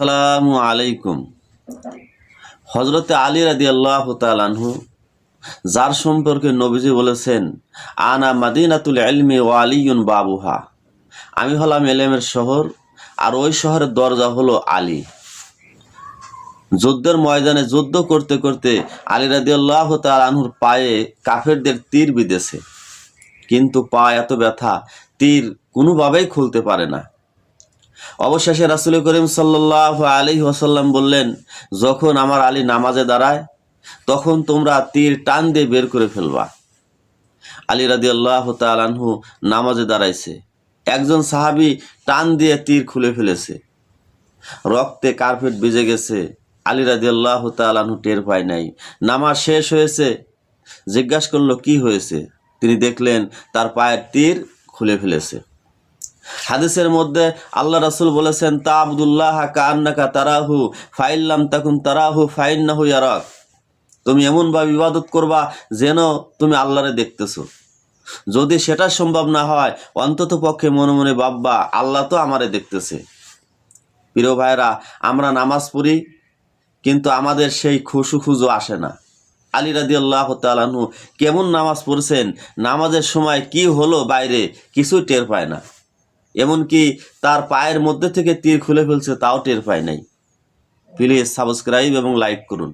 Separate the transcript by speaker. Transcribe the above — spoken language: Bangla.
Speaker 1: আসসালামু আলাইকুম। হজরতে আলী রাদি আল্লাহ তালানহু যার সম্পর্কে নবীজি বলেছেন, আনা মাদিনাতুল এলমি ও আলিউন বাবুহা। আমি হলাম এলেমের শহর, আর ওই শহরের দরজা হলো আলী। যুদ্ধের ময়দানে যুদ্ধ করতে করতে আলী রাদি আল্লাহ তালানহুর পায়ে কাফেরদের তীর বিঁধেছে। কিন্তু পা এত ব্যথা, তীর কোনোভাবেই খুলতে পারে না। অবশেষে রাসুল করিম সাল্লাহ আলী ওসাল্লাম বললেন, যখন আমার আলী নামাজে দাঁড়ায়, তখন তোমরা তীর টান দিয়ে বের করে ফেলবা। আলী রাদি আল্লাহ তালানহু নামাজে দাঁড়াইছে। একজন সাহাবি টান দিয়ে তীর খুলে ফেলেছে। রক্তে কার্পেট ভিজে গেছে। আলী রাদি আল্লাহ তালানহু টের পায় নাই। নামাজ শেষ হয়েছে। জিজ্ঞাসা করল, কি হয়েছে? তিনি দেখলেন, তার পায়ের তীর খুলে ফেলেছে। হাদিসের মধ্যে আল্লাহ রাসুল বলেছেন, তা আবদুল্লাহ কান্নাকা তারাহু ফাইল্লাম তাকুন তারাহু, ফাইন্নাহু ইয়ারাক। তুমি এমনভাবে ইবাদত করবা যেন তুমি আল্লাহরে দেখতেছো। যদি সেটা সম্ভব না হয়, অন্তত পক্ষে মনে মনে ভাববা, আল্লাহ তো আমারে দেখতেছে। প্রিয় ভাইরা আমরা নামাজ পড়ি, কিন্তু আমাদের সেই খুশু খুজু আসে না। আলী রাদি আল্লাহ তালানহু কেমন নামাজ পড়ছেন, নামাজের সময় কি হলো বাইরে, কিছুই টের পায় না। এমনকি তার পায়ের মধ্যে থেকে তীর খুলে ফেলছে, তাও টের পায় নাই। প্লিজ সাবস্ক্রাইব এবং লাইক করুন।